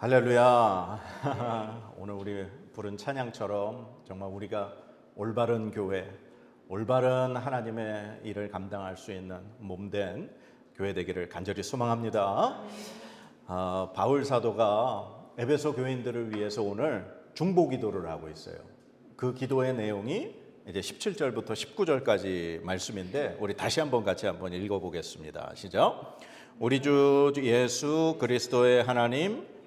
할렐루야. 오늘 우리 부른 찬양처럼 정말 우리가 올바른 교회, 올바른 하나님의 일을 감당할 수 있는 몸된 교회 되기를 간절히 소망합니다. 아, 바울 사도가 에베소 교인들을 위해서 오늘 중보 기도를 하고 있어요. 그 기도의 내용이 이제 17절부터 19절까지 말씀인데 우리 다시 한번 같이 한번 읽어 보겠습니다. 시작. 우리 주 예수 그리스도의 하나님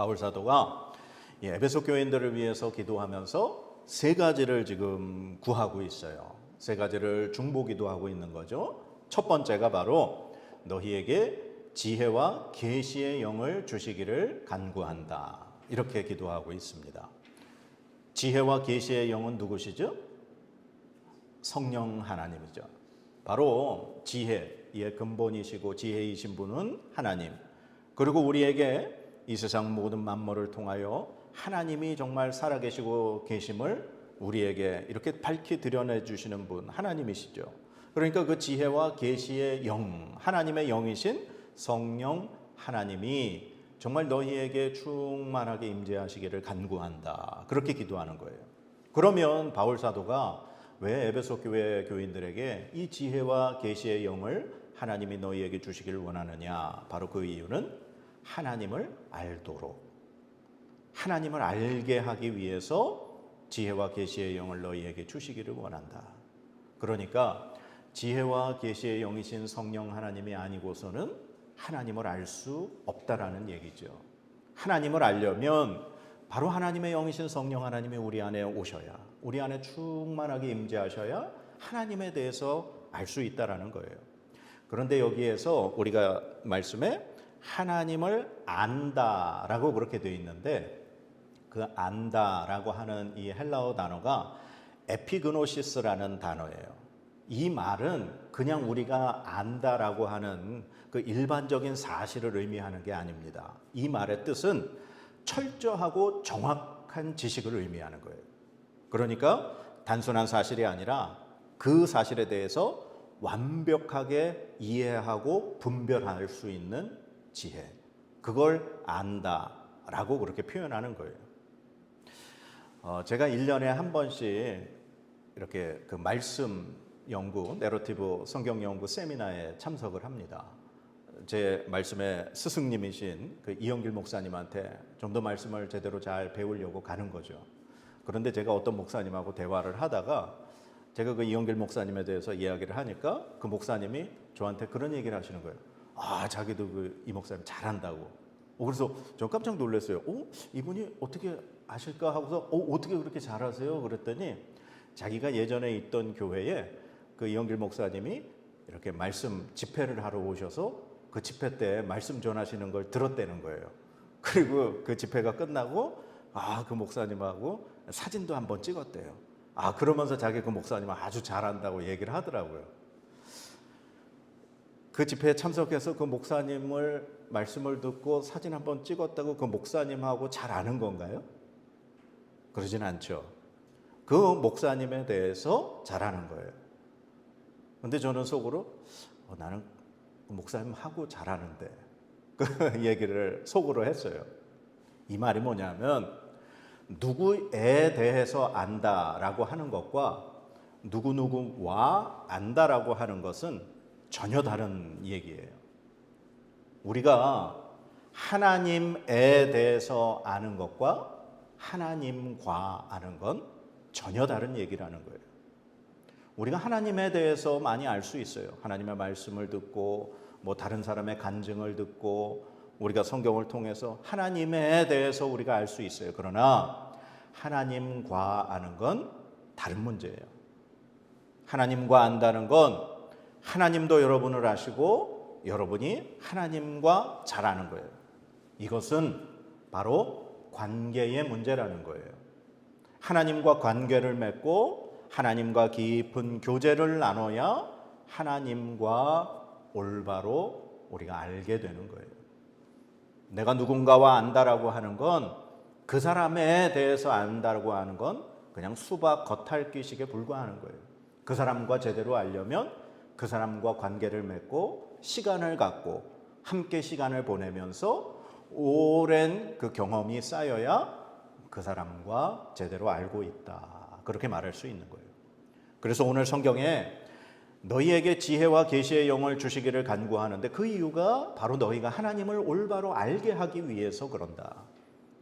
바울 사도가 이 에베소 교인들을 위해서 기도하면서 세 가지를 지금 구하고 있어요. 세 가지를 중보 기도 하고 있는 거죠. 첫 번째가 바로 너희에게 지혜와 계시의 영을 주시기를 간구한다. 이렇게 기도하고 있습니다. 지혜와 계시의 영은 누구시죠? 성령 하나님이죠. 바로 지혜의 근본이시고 지혜이신 분은 하나님. 그리고 우리에게 이 세상 모든 만물을 통하여 하나님이 정말 살아계시고 계심을 우리에게 이렇게 밝히 드러내 주시는 분 하나님이시죠. 그러니까 그 지혜와 계시의 영, 하나님의 영이신 성령 하나님이 정말 너희에게 충만하게 임재하시기를 간구한다. 그렇게 기도하는 거예요. 그러면 바울 사도가 왜 에베소 교회 교인들에게 이 지혜와 계시의 영을 하나님이 너희에게 주시기를 원하느냐? 바로 그 이유는 하나님을 알도록 하나님을 알게 하기 위해서 지혜와 계시의 영을 너희에게 주시기를 원한다. 그러니까 지혜와 계시의 영이신 성령 하나님이 아니고서는 하나님을 알 수 없다라는 얘기죠. 하나님을 알려면 바로 하나님의 영이신 성령 하나님이 우리 안에 오셔야 우리 안에 충만하게 임재하셔야 하나님에 대해서 알 수 있다라는 거예요. 그런데 여기에서 우리가 말씀에 하나님을 안다라고 그렇게 되어 있는데 그 안다라고 하는 이 헬라어 단어가 에피그노시스라는 단어예요. 이 말은 그냥 우리가 안다라고 하는 그 일반적인 사실을 의미하는 게 아닙니다. 이 말의 뜻은 철저하고 정확한 지식을 의미하는 거예요. 그러니까 단순한 사실이 아니라 그 사실에 대해서 완벽하게 이해하고 분별할 수 있는 지혜. 그걸 안다라고 그렇게 표현하는 거예요. 어, 제가 1년에 한 번씩 이렇게 그 말씀 연구, 내러티브 성경 연구 세미나에 참석을 합니다. 제 말씀의 스승님이신 그 이영길 목사님한테 좀 더 말씀을 제대로 잘 배우려고 가는 거죠. 그런데 제가 어떤 목사님하고 대화를 하다가 제가 그 이영길 목사님에 대해서 이야기를 하니까 그 목사님이 저한테 그런 얘기를 하시는 거예요. 아, 자기도 그 이 목사님 잘한다고. 어, 그래서 저 깜짝 놀랐어요. 어, 이분이 어떻게 아실까 하고서 어, 어떻게 그렇게 잘하세요? 그랬더니 자기가 예전에 있던 교회에 그 이영길 목사님이 이렇게 말씀 집회를 하러 오셔서 그 집회 때 말씀 전하시는 걸 들었다는 거예요. 그리고 그 집회가 끝나고 아, 그 목사님하고 사진도 한번 찍었대요. 아, 그러면서 자기 그 목사님은 아주 잘한다고 얘기를 하더라고요. 그 집회에 참석해서 그 목사님을 말씀을 듣고 사진 한번 찍었다고 그 목사님하고 잘 아는 건가요? 그러진 않죠. 그 목사님에 대해서 잘 아는 거예요. 근데 저는 속으로 어, 나는 그 목사님하고 잘하는데 그 얘기를 속으로 했어요. 이 말이 뭐냐면 누구에 대해서 안다라고 하는 것과 누구누구와 안다라고 하는 것은 전혀 다른 얘기예요. 우리가 하나님에 대해서 아는 것과 하나님과 아는 건 전혀 다른 얘기라는 거예요. 우리가 하나님에 대해서 많이 알 수 있어요. 하나님의 말씀을 듣고 뭐 다른 사람의 간증을 듣고 우리가 성경을 통해서 하나님에 대해서 우리가 알 수 있어요. 그러나 하나님과 아는 건 다른 문제예요. 하나님과 안다는 건 하나님도 여러분을 아시고 여러분이 하나님과 잘 아는 거예요. 이것은 바로 관계의 문제라는 거예요. 하나님과 관계를 맺고 하나님과 깊은 교제를 나눠야 하나님과 올바로 우리가 알게 되는 거예요. 내가 누군가와 안다라고 하는 건 그 사람에 대해서 안다라고 하는 건 그냥 수박 겉핥기식에 불과하는 거예요. 그 사람과 제대로 알려면 그 사람과 관계를 맺고 시간을 갖고 함께 시간을 보내면서 오랜 그 경험이 쌓여야 그 사람과 제대로 알고 있다. 그렇게 말할 수 있는 거예요. 그래서 오늘 성경에 너희에게 지혜와 계시의 영을 주시기를 간구하는데 그 이유가 바로 너희가 하나님을 올바로 알게 하기 위해서 그런다.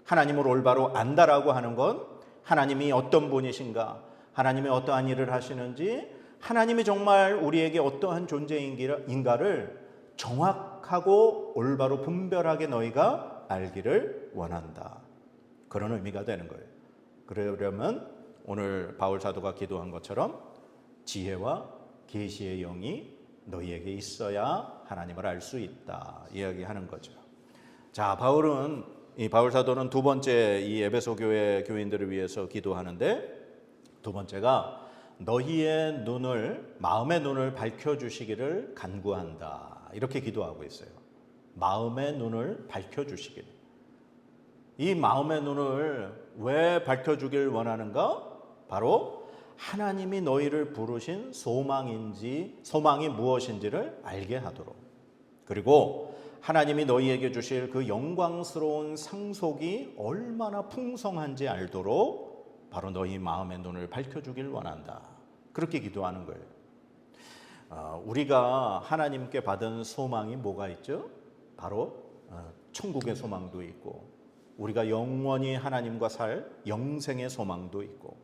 하나님을 올바로 안다라고 하는 건 하나님이 어떤 분이신가, 하나님이 어떠한 일을 하시는지, 하나님이 정말 우리에게 어떠한 존재인가를 정확하고 올바로 분별하게 너희가 알기를 원한다. 그런 의미가 되는 거예요. 그러려면 오늘 바울 사도가 기도한 것처럼 지혜와 계시의 영이 너희에게 있어야 하나님을 알 수 있다. 이야기하는 거죠. 자, 바울은 이 바울 사도는 두 번째 이 에베소 교회 교인들을 위해서 기도하는데 두 번째가 너희의 눈을 마음의 눈을 밝혀 주시기를 간구한다. 이렇게 기도하고 있어요. 마음의 눈을 밝혀 주시길. 이 마음의 눈을 왜 밝혀 주길 원하는가? 바로 하나님이 너희를 부르신 소망인지 소망이 무엇인지를 알게 하도록. 그리고 하나님이 너희에게 주실 그 영광스러운 상속이 얼마나 풍성한지 알도록 바로 너희 마음의 눈을 밝혀주길 원한다. 그렇게 기도하는 거예요. 어, 우리가 하나님께 받은 소망이 뭐가 있죠? 바로 어, 천국의 소망도 있고 우리가 영원히 하나님과 살 영생의 소망도 있고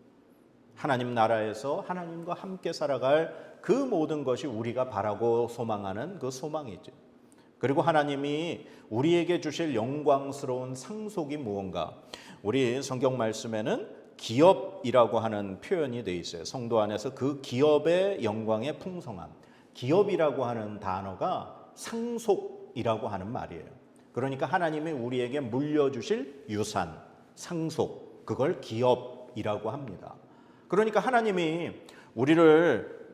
하나님 나라에서 하나님과 함께 살아갈 그 모든 것이 우리가 바라고 소망하는 그 소망이죠. 그리고 하나님이 우리에게 주실 영광스러운 상속이 무언가? 우리 성경 말씀에는 기업이라고 하는 표현이 되어 있어요. 성도 안에서 그 기업의 영광의 풍성함. 기업이라고 하는 단어가 상속이라고 하는 말이에요. 그러니까 하나님이 우리에게 물려주실 유산, 상속, 그걸 기업이라고 합니다. 그러니까 하나님이 우리를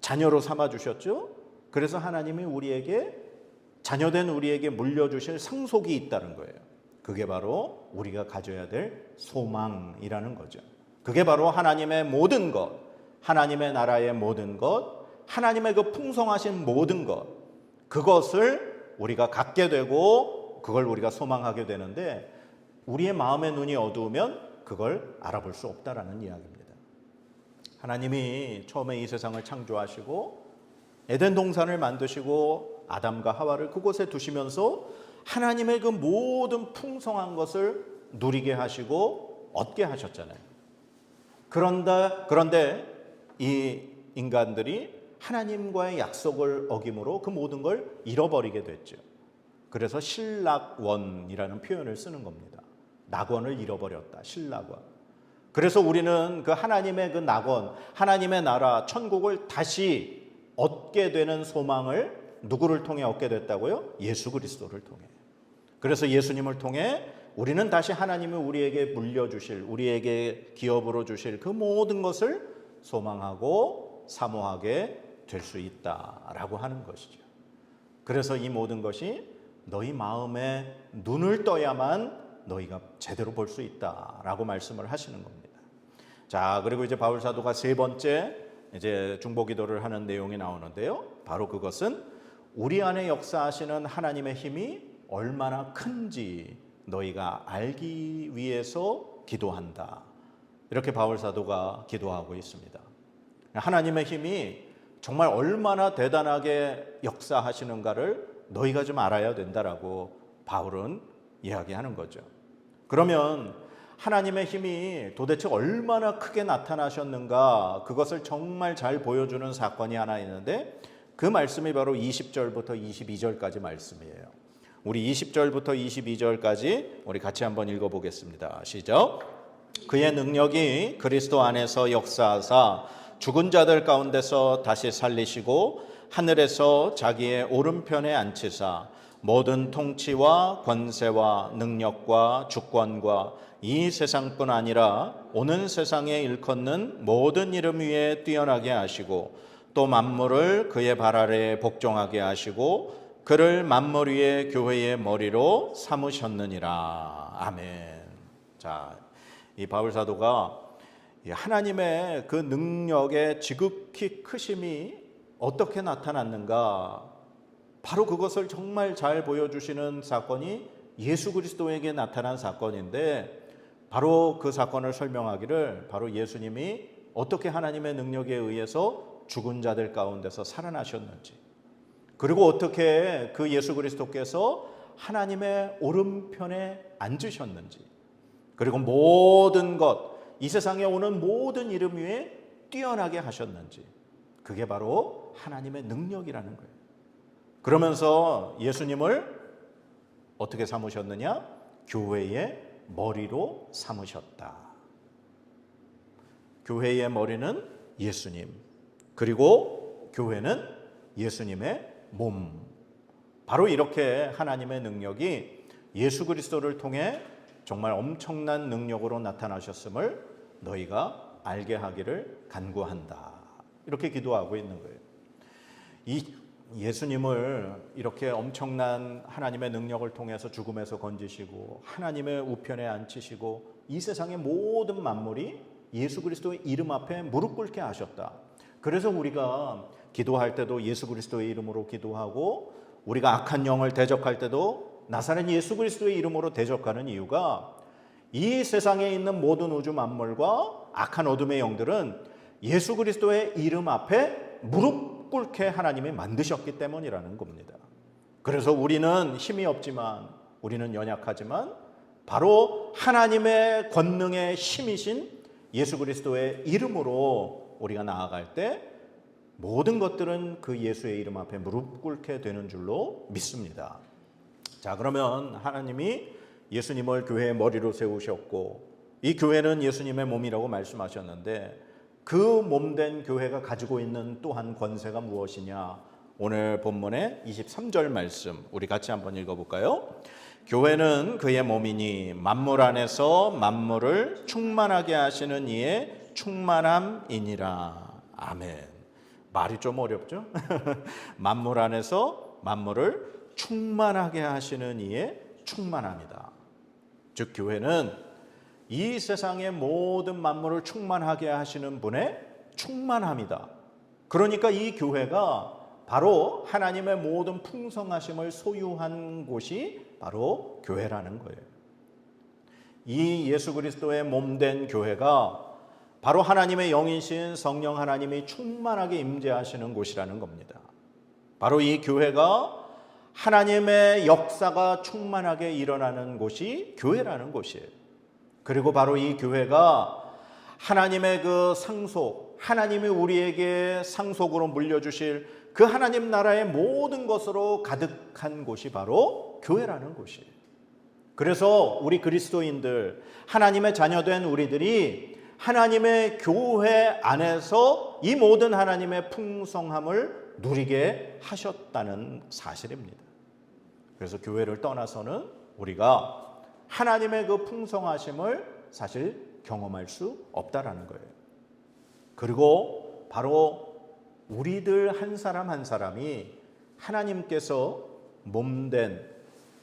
자녀로 삼아 주셨죠. 그래서 하나님이 우리에게 자녀된 우리에게 물려주실 상속이 있다는 거예요. 그게 바로 우리가 가져야 될 소망이라는 거죠. 그게 바로 하나님의 모든 것, 하나님의 나라의 모든 것, 하나님의 그 풍성하신 모든 것, 그것을 우리가 갖게 되고 그걸 우리가 소망하게 되는데 우리의 마음의 눈이 어두우면 그걸 알아볼 수 없다라는 이야기입니다. 하나님이 처음에 이 세상을 창조하시고 에덴 동산을 만드시고 아담과 하와를 그곳에 두시면서 하나님의 그 모든 풍성한 것을 누리게 하시고 얻게 하셨잖아요. 그런데 그런데 이 인간들이 하나님과의 약속을 어김으로 그 모든 걸 잃어버리게 됐죠. 그래서 신락원이라는 표현을 쓰는 겁니다. 낙원을 잃어버렸다. 신락원. 그래서 우리는 그 하나님의 그 낙원, 하나님의 나라, 천국을 다시 얻게 되는 소망을 누구를 통해 얻게 됐다고요? 예수 그리스도를 통해. 그래서 예수님을 통해 우리는 다시 하나님이 우리에게 물려주실, 우리에게 기업으로 주실 그 모든 것을 소망하고 사모하게 될 수 있다라고 하는 것이죠. 그래서 이 모든 것이 너희 마음에 눈을 떠야만 너희가 제대로 볼 수 있다라고 말씀을 하시는 겁니다. 자, 그리고 이제 바울 사도가 세 번째 이제 중보 기도를 하는 내용이 나오는데요. 바로 그것은 우리 안에 역사하시는 하나님의 힘이 얼마나 큰지 너희가 알기 위해서 기도한다. 이렇게 바울 사도가 기도하고 있습니다. 하나님의 힘이 정말 얼마나 대단하게 역사하시는가를 너희가 좀 알아야 된다라고 바울은 이야기하는 거죠. 그러면 하나님의 힘이 도대체 얼마나 크게 나타나셨는가 그것을 정말 잘 보여주는 사건이 하나 있는데 그 말씀이 바로 20절부터 22절까지 말씀이에요. 우리 20절부터 22절까지 우리 같이 한번 읽어보겠습니다. 시작. 그의 능력이 그리스도 안에서 역사하사 죽은 자들 가운데서 다시 살리시고 하늘에서 자기의 오른편에 앉히사 모든 통치와 권세와 능력과 주권과 이 세상뿐 아니라 오는 세상에 일컫는 모든 이름 위에 뛰어나게 하시고 또 만물을 그의 발 아래에 복종하게 하시고 그를 위에 교회의 머리로 삼으셨느니라. 아멘. 자, 이 바울 사도가 이 하나님의 그 능력의 지극히 크심이 어떻게 나타났는가? 바로 그것을 정말 잘 보여주시는 사건이 예수 그리스도에게 나타난 사건인데 바로 그 사건을 설명하기를 바로 예수님이 어떻게 하나님의 능력에 의해서 죽은 자들 가운데서 살아나셨는지 그리고 어떻게 그 예수 그리스도께서 하나님의 오른편에 앉으셨는지 그리고 모든 것, 이 세상에 오는 모든 이름 위에 뛰어나게 하셨는지 그게 바로 하나님의 능력이라는 거예요. 그러면서 예수님을 어떻게 삼으셨느냐? 교회의 머리로 삼으셨다. 교회의 머리는 예수님. 그리고 교회는 예수님의 몸. 바로 이렇게 하나님의 능력이 예수 그리스도를 통해 정말 엄청난 능력으로 나타나셨음을 너희가 알게 하기를 간구한다. 이렇게 기도하고 있는 거예요. 이 예수님을 이렇게 엄청난 하나님의 능력을 통해서 죽음에서 건지시고 하나님의 우편에 앉히시고 이 세상의 모든 만물이 예수 그리스도의 이름 앞에 무릎 꿇게 하셨다. 그래서 우리가 기도할 때도 예수 그리스도의 이름으로 기도하고 우리가 악한 영을 대적할 때도 나사렛 예수 그리스도의 이름으로 대적하는 이유가 이 세상에 있는 모든 우주 만물과 악한 어둠의 영들은 예수 그리스도의 이름 앞에 무릎 꿇게 하나님이 만드셨기 때문이라는 겁니다. 그래서 우리는 힘이 없지만 우리는 연약하지만 바로 하나님의 권능의 힘이신 예수 그리스도의 이름으로 우리가 나아갈 때 모든 것들은 그 예수의 이름 앞에 무릎 꿇게 되는 줄로 믿습니다. 자, 그러면 하나님이 예수님을 교회의 머리로 세우셨고 이 교회는 예수님의 몸이라고 말씀하셨는데 그 몸된 교회가 가지고 있는 또한 권세가 무엇이냐? 오늘 본문의 23절 말씀 우리 같이 한번 읽어 볼까요? 교회는 그의 몸이니 만물 안에서 만물을 충만하게 하시는 이의 충만함이니라. 아멘. 말이 좀 어렵죠? 만물 안에서 만물을 충만하게 하시는 이의 충만함이다. 즉 교회는 이 세상의 모든 만물을 충만하게 하시는 분의 충만함이다. 그러니까 이 교회가 바로 하나님의 모든 풍성하심을 소유한 곳이 바로 교회라는 거예요. 이 예수 그리스도의 몸 된 교회가 바로 하나님의 영이신 성령 하나님이 충만하게 임재하시는 곳이라는 겁니다. 바로 이 교회가 하나님의 역사가 충만하게 일어나는 곳이 교회라는 곳이에요. 그리고 바로 이 교회가 하나님의 그 상속, 하나님이 우리에게 상속으로 물려주실 그 하나님 나라의 모든 것으로 가득한 곳이 바로 교회라는 곳이에요. 그래서 우리 그리스도인들, 하나님의 자녀된 우리들이 하나님의 교회 안에서 이 모든 하나님의 풍성함을 누리게 하셨다는 사실입니다. 그래서 교회를 떠나서는 우리가 하나님의 그 풍성하심을 사실 경험할 수 없다라는 거예요. 그리고 바로 우리들 한 사람 한 사람이 하나님께서 몸된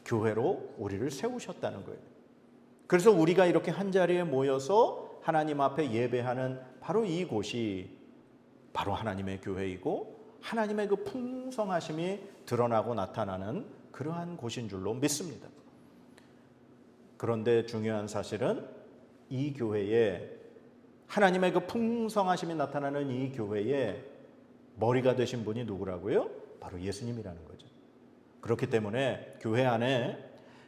교회로 우리를 세우셨다는 거예요. 그래서 우리가 이렇게 한 자리에 모여서 하나님 앞에 예배하는 바로 이곳이 바로 하나님의 교회이고 하나님의 그 풍성하심이 드러나고 나타나는 그러한 곳인 줄로 믿습니다. 그런데 중요한 사실은 이 교회에 하나님의 그 풍성하심이 나타나는 이 교회에 머리가 되신 분이 누구라고요? 바로 예수님이라는 거죠. 그렇기 때문에 교회 안에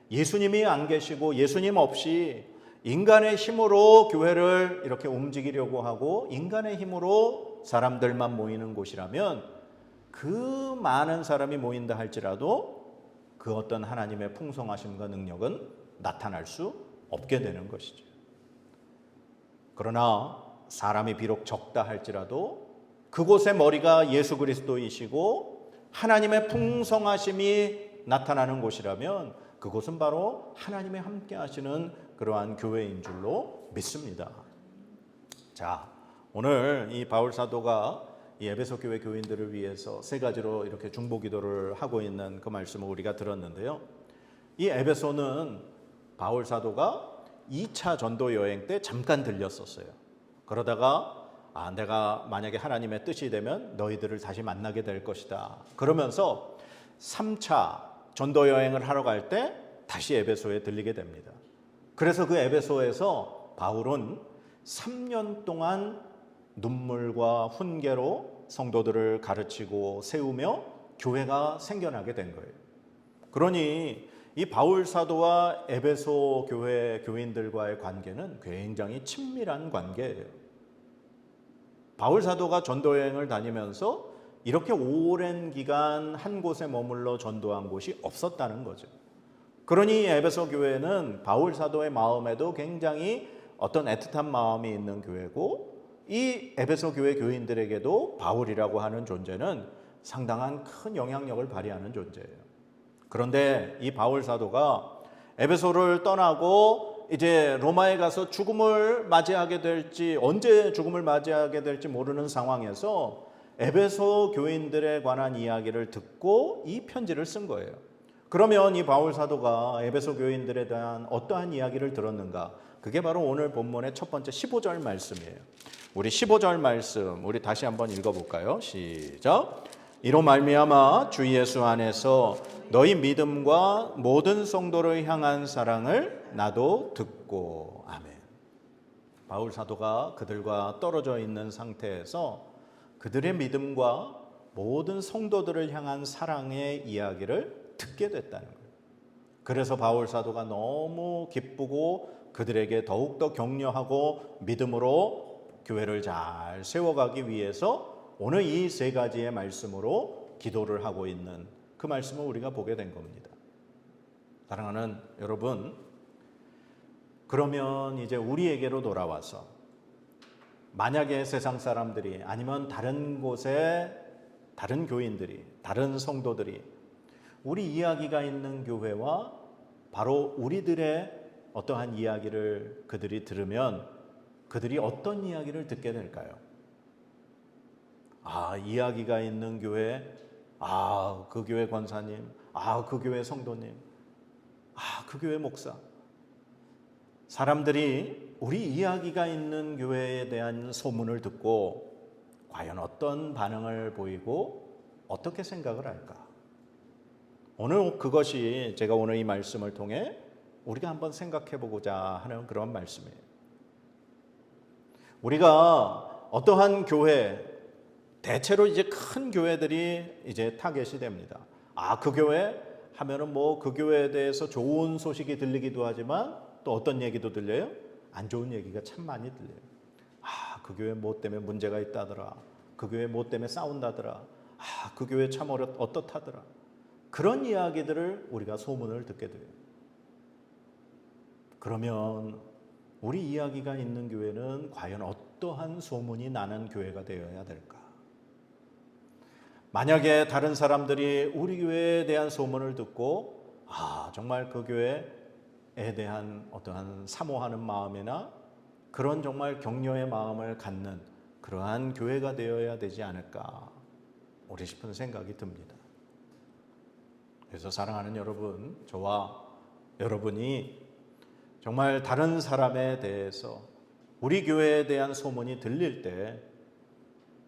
예수님이 안 계시고 예수님 없이 인간의 힘으로 교회를 이렇게 움직이려고 하고 인간의 힘으로 사람들만 모이는 곳이라면 그 많은 사람이 모인다 할지라도 그 어떤 하나님의 풍성하심과 능력은 나타날 수 없게 되는 것이죠. 그러나 사람이 비록 적다 할지라도 그곳의 머리가 예수 그리스도이시고 하나님의 풍성하심이 나타나는 곳이라면 그곳은 바로 하나님이 함께 하시는 그러한 교회인 줄로 믿습니다. 자, 오늘 이 바울 사도가 이 에베소 교회 교인들을 위해서 세 가지로 이렇게 중보 기도를 하고 있는 그 말씀을 우리가 들었는데요. 이 에베소는 바울 사도가 2차 전도 여행 때 잠깐 들렸었어요. 그러다가 아, 내가 만약에 하나님의 뜻이 되면 너희들을 다시 만나게 될 것이다. 그러면서 3차 전도 여행을 하러 갈 때 다시 에베소에 들리게 됩니다. 그래서 그 에베소에서 바울은 3년 동안 눈물과 훈계로 성도들을 가르치고 세우며 교회가 생겨나게 된 거예요. 그러니 이 바울 사도와 에베소 교회 교인들과의 관계는 굉장히 친밀한 관계예요. 바울 사도가 전도 여행을 다니면서 이렇게 오랜 기간 한 곳에 머물러 전도한 곳이 없었다는 거죠. 그러니 에베소 교회는 바울 사도의 마음에도 굉장히 어떤 애틋한 마음이 있는 교회고 이 에베소 교회 교인들에게도 바울이라고 하는 존재는 상당한 큰 영향력을 발휘하는 존재예요. 그런데 이 바울 사도가 에베소를 떠나고 이제 로마에 가서 죽음을 맞이하게 될지 언제 죽음을 맞이하게 될지 모르는 상황에서 에베소 교인들에 관한 이야기를 듣고 이 편지를 쓴 거예요. 그러면 이 바울 사도가 에베소 교인들에 대한 어떠한 이야기를 들었는가? 그게 바로 오늘 본문의 첫 번째 15절 말씀이에요. 우리 15절 말씀 우리 다시 한번 읽어 볼까요? 시작. 이로 말미암아 주 예수 안에서 너희 믿음과 모든 성도를 향한 사랑을 나도 듣고 아멘. 바울 사도가 그들과 떨어져 있는 상태에서 그들의 믿음과 모든 성도들을 향한 사랑의 이야기를 듣게 됐다는 거예요. 그래서 바울 사도가 너무 기쁘고 그들에게 더욱더 격려하고 믿음으로 교회를 잘 세워가기 위해서 오늘 이 세 가지의 말씀으로 기도를 하고 있는 그 말씀을 우리가 보게 된 겁니다. 사랑하는 여러분, 그러면 이제 우리에게로 돌아와서 만약에 세상 사람들이 아니면 다른 곳에 다른 교인들이 다른 성도들이 우리 이야기가 있는 교회와 바로 우리들의 어떠한 이야기를 그들이 들으면 그들이 어떤 이야기를 듣게 될까요? 아, 이야기가 있는 교회, 아, 그 교회 권사님, 아, 그 교회 성도님, 아, 그 교회 목사. 사람들이 우리 이야기가 있는 교회에 대한 소문을 듣고 과연 어떤 반응을 보이고 어떻게 생각을 할까? 오늘 그것이 제가 오늘 이 말씀을 통해 우리가 한번 생각해 보고자 하는 그런 말씀이에요. 우리가 어떠한 교회, 대체로 이제 큰 교회들이 이제 타겟이 됩니다. 아, 그 교회 하면은 뭐 그 교회에 대해서 좋은 소식이 들리기도 하지만 또 어떤 얘기도 들려요? 안 좋은 얘기가 참 많이 들려요. 아, 그 교회 뭐 때문에 문제가 있다더라. 그 교회 뭐 때문에 싸운다더라. 아, 그 교회 참 어렵, 어떻다더라. 그런 이야기들을 우리가 소문을 듣게 돼요. 그러면 우리 이야기가 있는 교회는 과연 어떠한 소문이 나는 교회가 되어야 될까? 만약에 다른 사람들이 우리 교회에 대한 소문을 듣고 아, 정말 그 교회에 대한 어떠한 사모하는 마음이나 그런 정말 격려의 마음을 갖는 그러한 교회가 되어야 되지 않을까 우리 싶은 생각이 듭니다. 그래서 사랑하는 여러분, 저와 여러분이 정말 다른 사람에 대해서 우리 교회에 대한 소문이 들릴 때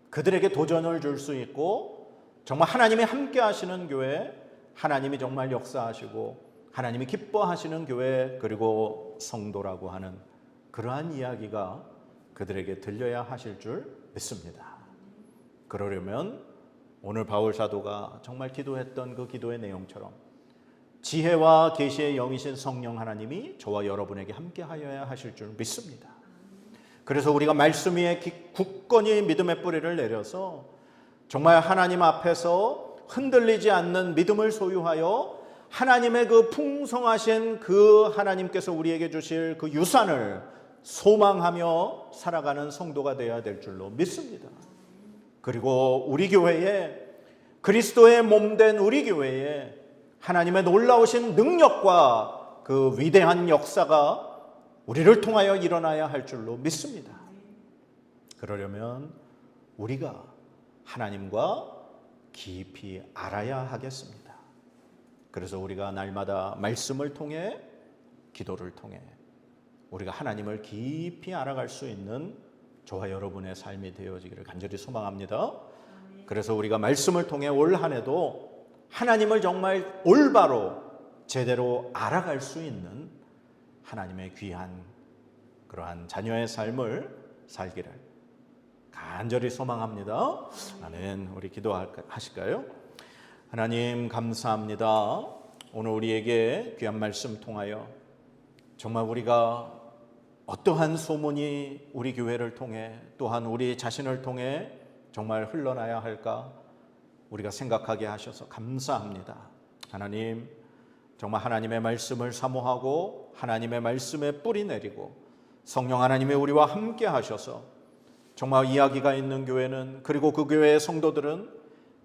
그들에게 도전을 줄 수 있고 정말 하나님이 함께 하시는 교회, 하나님이 정말 역사하시고 하나님이 기뻐하시는 교회 그리고 성도라고 하는 그러한 이야기가 그들에게 들려야 하실 줄 믿습니다. 그러려면 오늘 바울 사도가 정말 기도했던 그 기도의 내용처럼 지혜와 계시의 영이신 성령 하나님이 저와 여러분에게 함께 하여야 하실 줄 믿습니다. 그래서 우리가 말씀 위에 굳건히 믿음의 뿌리를 내려서 정말 하나님 앞에서 흔들리지 않는 믿음을 소유하여 하나님의 그 풍성하신 그 하나님께서 우리에게 주실 그 유산을 소망하며 살아가는 성도가 되어야 될 줄로 믿습니다. 그리고 우리 교회에 그리스도의 몸된 우리 교회에 하나님의 놀라우신 능력과 그 위대한 역사가 우리를 통하여 일어나야 할 줄로 믿습니다. 그러려면 우리가 하나님과 깊이 알아야 하겠습니다. 그래서 우리가 날마다 말씀을 통해 기도를 통해 우리가 하나님을 깊이 알아갈 수 있는 저와 여러분의 삶이 되어지기를 간절히 소망합니다. 그래서 우리가 말씀을 통해 올 한 해도 하나님을 정말 올바로 제대로 알아갈 수 있는 하나님의 귀한 그러한 자녀의 삶을 살기를 간절히 소망합니다. 아멘. 우리 기도하실까요? 하나님 감사합니다. 오늘 우리에게 귀한 말씀 통하여 정말 우리가 어떠한 소문이 우리 교회를 통해 또한 우리 자신을 통해 정말 흘러나야 할까 우리가 생각하게 하셔서 감사합니다. 하나님 정말 하나님의 말씀을 사모하고 하나님의 말씀에 뿌리 내리고 성령 하나님의 우리와 함께 하셔서 정말 이야기가 있는 교회는 그리고 그 교회의 성도들은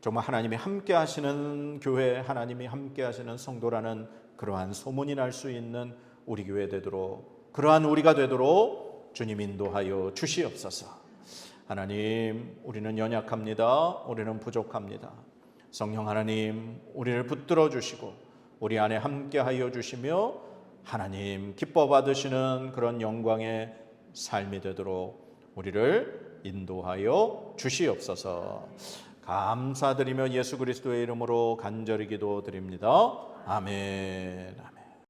정말 하나님이 함께 하시는 교회, 하나님이 함께 하시는 성도라는 그러한 소문이 날 수 있는 우리 교회 되도록 그러한 우리가 되도록 주님 인도하여 주시옵소서. 하나님, 우리는 연약합니다. 우리는 부족합니다. 성령 하나님, 우리를 붙들어 주시고 우리 안에 함께 하여 주시며 하나님 기뻐 받으시는 그런 영광의 삶이 되도록 우리를 인도하여 주시옵소서. 감사드리며 예수 그리스도의 이름으로 간절히 기도드립니다. 아멘.